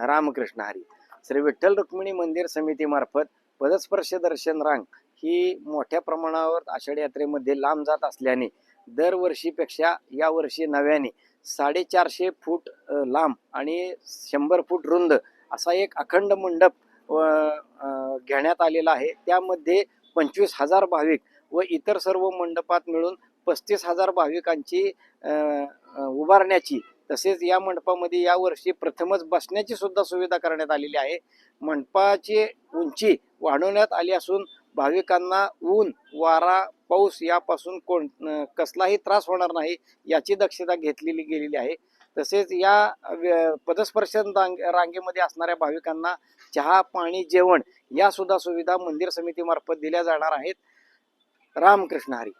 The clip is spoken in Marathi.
रामकृष्ण हरी. श्री विठ्ठल रुक्मिणी मंदिर समितीमार्फत पदस्पर्श दर्शन रांग ही मोठ्या प्रमाणावर आषाढी यात्रेमध्ये लांब जात असल्याने दरवर्षीपेक्षा यावर्षी नव्याने साडेचारशे फूट लांब आणि शंभर फूट रुंद असा एक अखंड मंडप घेण्यात आलेला आहे. त्यामध्ये पंचवीस हजार भाविक व इतर सर्व मंडपात मिळून पस्तीस हजार भाविकांची उभारण्याची तसेच या मंडपामध्ये यावर्षी प्रथमच बसण्याची सुद्धा सुविधा करण्यात आलेली आहे. मंडपाची उंची वाढवण्यात आली असून भाविकांना ऊन वारा पाऊस यापासून कोण कसलाही त्रास होणार नाही याची दक्षता घेतलेली गेलेली आहे. तसेच या व्य- पदस्पर्शन रांग रांगेमध्ये असणाऱ्या भाविकांना चहा पाणी जेवण या सुद्धा सुविधा मंदिर समितीमार्फत दिल्या जाणार आहेत. रामकृष्ण हरी.